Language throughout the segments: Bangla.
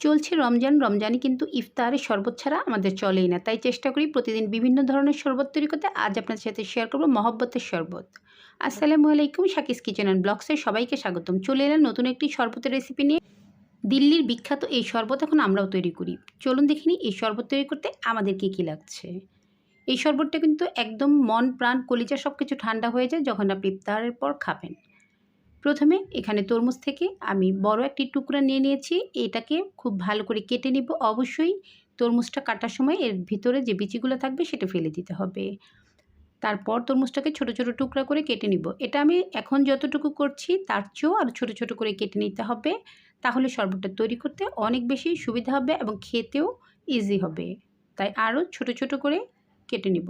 চলছে রমজান। রমজানে কিন্তু ইফতারের শরবত ছাড়া আমাদের চলেই না। তাই চেষ্টা করি প্রতিদিন বিভিন্ন ধরনের শরবত তৈরি করতে। আজ আপনাদের সাথে শেয়ার করব মহব্বতের শরবত। আসসালামু আলাইকুম, শাকিস কিচেন অ্যান্ড ব্লগসের সবাইকে স্বাগতম। চলে এলাম নতুন একটি শরবতের রেসিপি নিয়ে। দিল্লির বিখ্যাত এই শরবত এখন আমরাও তৈরি করি। চলুন দেখিনি এই শরবত তৈরি করতে আমাদের কী কী লাগছে। এই শরবতটা কিন্তু একদম মন, প্রাণ, কলিজা সব কিছু ঠান্ডা হয়ে যায় যখন আপনি ইফতারের পর খাবেন। প্রথমে এখানে তরমুজ থেকে আমি বড় একটি টুকরা নিয়ে নিয়েছি। এটাকে খুব ভালো করে কেটে নিব। অবশ্যই তরমুজটা কাটার সময় এর ভিতরে যে বিচিগুলো থাকবে সেটা ফেলে দিতে হবে। তারপর তরমুজটাকে ছোট ছোট টুকরা করে কেটে নিব। এটা আমি এখন যতটুকু করছি তার চেয়েও আরও ছোটো ছোটো করে কেটে নিতে হবে। তাহলে শরবতটা তৈরি করতে অনেক বেশি সুবিধা হবে এবং খেতেও ইজি হবে। তাই আরও ছোট ছোট করে কেটে নিব।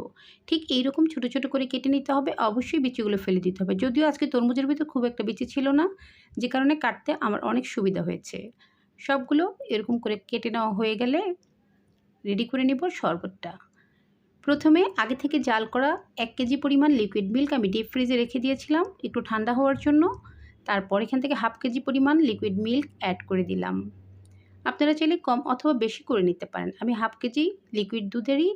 ঠিক এই রকম ছোটো ছোটো করে কেটে নিতে হবে। অবশ্যই বিচিগুলো ফেলে দিতে হবে। যদিও আজকে তরমুজের ভিতর খুব একটা বিচি ছিল না, যে কারণে কাটতে আমার অনেক সুবিধা হয়েছে। সবগুলো এরকম করে কেটে নেওয়া হয়ে গেলে রেডি করে নিব শরবতটা। প্রথমে আগে থেকে জাল করা এক কেজি পরিমাণ লিকুইড মিল্ক আমি ডিপ ফ্রিজে রেখে দিয়েছিলাম একটু ঠান্ডা হওয়ার জন্য। তারপর এখান থেকে হাফ কেজি পরিমাণ লিকুইড মিল্ক অ্যাড করে দিলাম। আপনারা চাইলে কম অথবা বেশি করে নিতে পারেন। আমি হাফ কেজি লিকুইড দুধেরই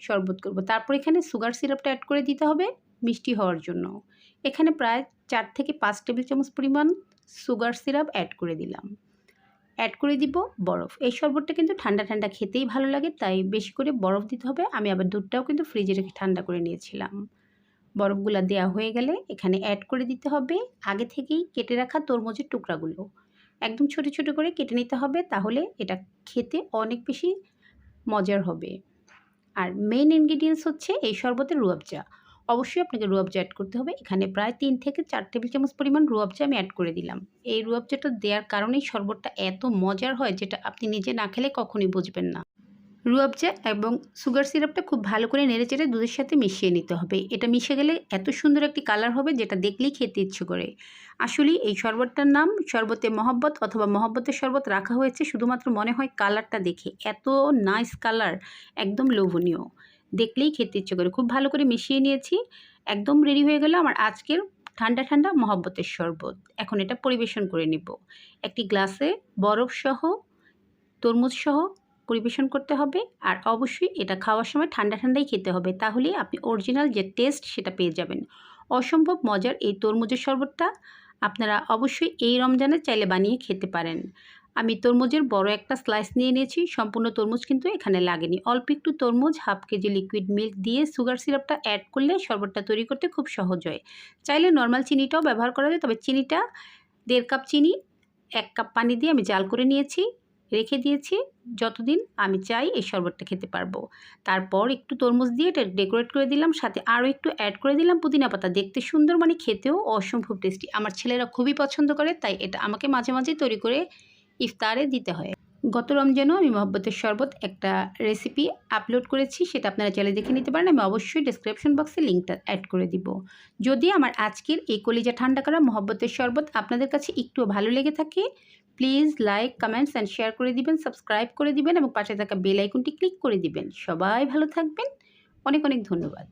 শরবত করব। তারপর এখানে সুগার সিরাপটা অ্যাড করে দিতে হবে মিষ্টি হওয়ার জন্য। এখানে প্রায় চার থেকে পাঁচ টেবিল চামচ পরিমাণ সুগার সিরাপ অ্যাড করে দিলাম। অ্যাড করে দিব বরফ। এই শরবতটা কিন্তু ঠান্ডা ঠান্ডা খেতেই ভালো লাগে, তাই বেশি করে বরফ দিতে হবে। আমি আবার দুধটাও কিন্তু ফ্রিজে রেখে ঠান্ডা করে নিয়েছিলাম। বরফগুলো দেওয়া হয়ে গেলে এখানে অ্যাড করে দিতে হবে আগে থেকেই কেটে রাখা তরমুজের টুকরাগুলো। একদম ছোট ছোট করে কেটে নিতে হবে, তাহলে এটা খেতে অনেক বেশি মজার হবে। আর মেন ইনগ্রিডিয়েন্টস হচ্ছে এই শরবতের রুয়াবজা অবশ্যই আপনাকে রুয়াবজা অ্যাড করতে হবে। এখানে প্রায় তিন থেকে চার টেবিল চামচ পরিমাণ রুয়াবজা আমি অ্যাড করে দিলাম। এই রুয়াবজাটা দেওয়ার কারণেই শরবতটা এত মজার হয় যেটা আপনি নিজে না খেলে কখনোই বুঝবেন না। রুয়াবজা এবং সুগার সিরাপটা খুব ভালো করে নেড়ে চেড়ে দুধের সাথে মিশিয়ে নিতে হবে। এটা মিশে গেলে এত সুন্দর একটি কালার হবে যেটা দেখলেই খেতে ইচ্ছে করে। আসলে এই শরবতটার নাম শরবতে মহব্বত অথবা মহব্বতের শরবত রাখা হয়েছে শুধুমাত্র মনে হয় কালারটা দেখে। এত নাইস কালার, একদম লোভনীয়। দেখলেই খেতে ইচ্ছে করে। খুব ভালো করে মিশিয়ে নিয়েছি। একদম রেডি হয়ে গেল আমার আজকের ঠান্ডা ঠান্ডা মহব্বতের শরবত। এখন এটা পরিবেশন করে নিব। একটি গ্লাসে বরফ সহ তরমুজ সহ পরিবেশন করতে হবে আর অবশ্যই এটা খাওয়ার সময় ঠান্ডা ঠান্ডাই খেতে হবে। তাহলে আপনি অরিজিনাল যে টেস্ট সেটা পেয়ে যাবেন। অসম্ভব মজার এই তরমুজের শরবতটা আপনারা অবশ্যই এই রমজানে চাইলে বানিয়ে খেতে পারেন। আমি তরমুজের বড় একটা স্লাইস নিয়ে নিয়েছি, সম্পূর্ণ তরমুজ কিন্তু এখানে লাগেনি। অল্প একটু তরমুজ হাফ কেজি লিকুইড মিল্ক দিয়ে সুগার সিরাপটা অ্যাড করলে শরবতটা তৈরি করতে খুব সহজ হয়। চাইলে নর্মাল চিনিটাও ব্যবহার করা যায়, তবে চিনিটা দেড় কাপ চিনি, এক কাপ পানি দিয়ে আমি জাল করে নিয়েছি। রেখে দিয়েছি। যতদিন আমি চাই এই শরবতটা খেতে পারব। তারপর একটু তরমুজ দিয়ে এটা ডেকোরেট করে দিলাম, সাথে আরও একটু অ্যাড করে দিলাম পুদিনা পাতা। দেখতে সুন্দর মানে খেতেও অসম্ভব টেস্টি আমার ছেলেরা খুবই পছন্দ করে, তাই এটা আমাকে মাঝে মাঝে তৈরি করে ইফতারে দিতে হয়। গত রমজানও আমি মহব্বতের শরবত একটা রেসিপি আপলোড করেছি, সেটা আপনারা চাইলে দেখে নিতে পারেন। আমি অবশ্যই ডিসক্রিপশন বক্সে লিঙ্কটা অ্যাড করে দিব। যদি আমার আজকের এই কলিজা ঠান্ডা করা মহব্বতের শরবত আপনাদের কাছে একটু ভালো লেগে থাকে please like, comments and share করে দিবেন, সাবস্ক্রাইব করে দিবেন এবং পাশে থাকা বেল আইকনটি ক্লিক করে দিবেন। সবাই ভালো থাকবেন। অনেক অনেক ধন্যবাদ।